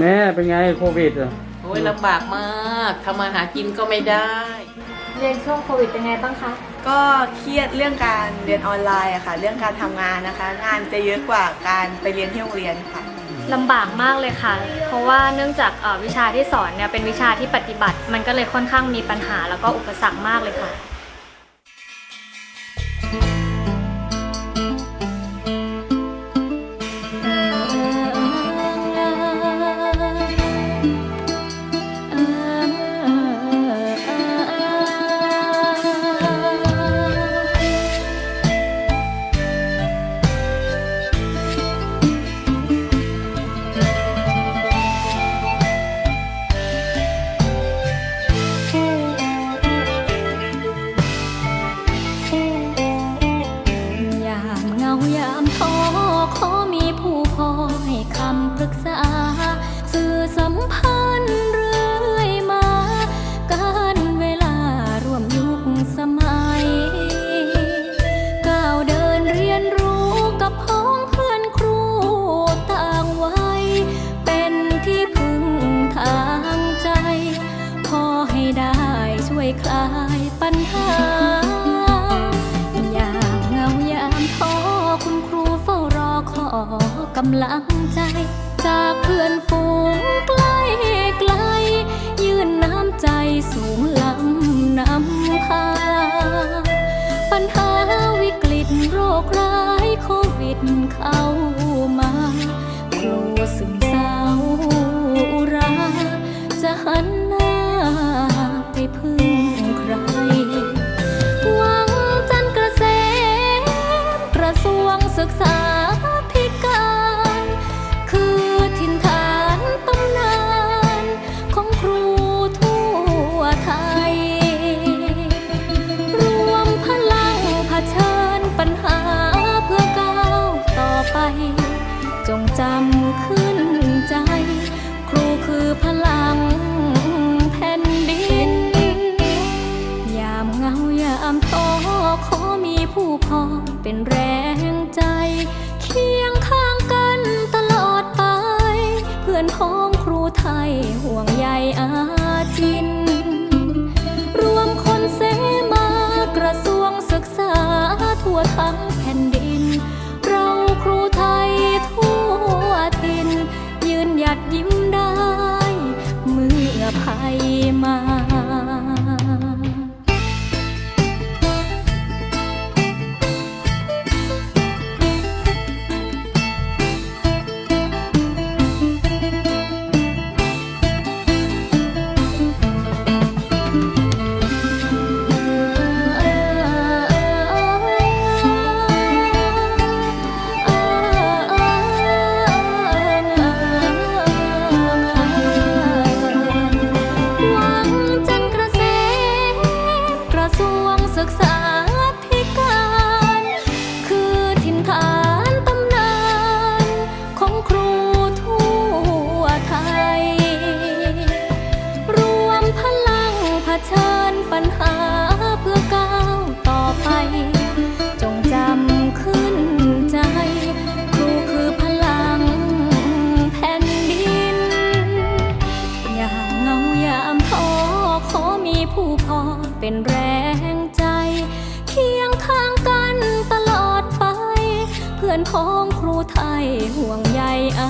แม่เป็นไงโควิดอะโอ้ยลำบากมากทำมาหากินก็ไม่ได้ เรียนช่วงโควิดเป็นไงบ้างคะ ก็เครียดเรื่องการเรียนออนไลน์อะค่ะ เรื่องการทำงานนะคะ งานจะเยอะกว่าการไปเรียนที่โรงเรียนค่ะ ลำบากมากเลยค่ะ เพราะว่าเนื่องจากเอ่อวิชาที่สอนเนี่ยเป็นวิชาที่ปฏิบัติ มันก็เลยค่อนข้างมีปัญหาแล้วก็อุปสรรคมากเลยค่ะ กำลังใจจากเพื่อนฝูงใกล้ ทั่ เป็นแรงใจ เคียงข้างกันตลอดไป เพื่อนพ้องครูไทยห่วงใยอา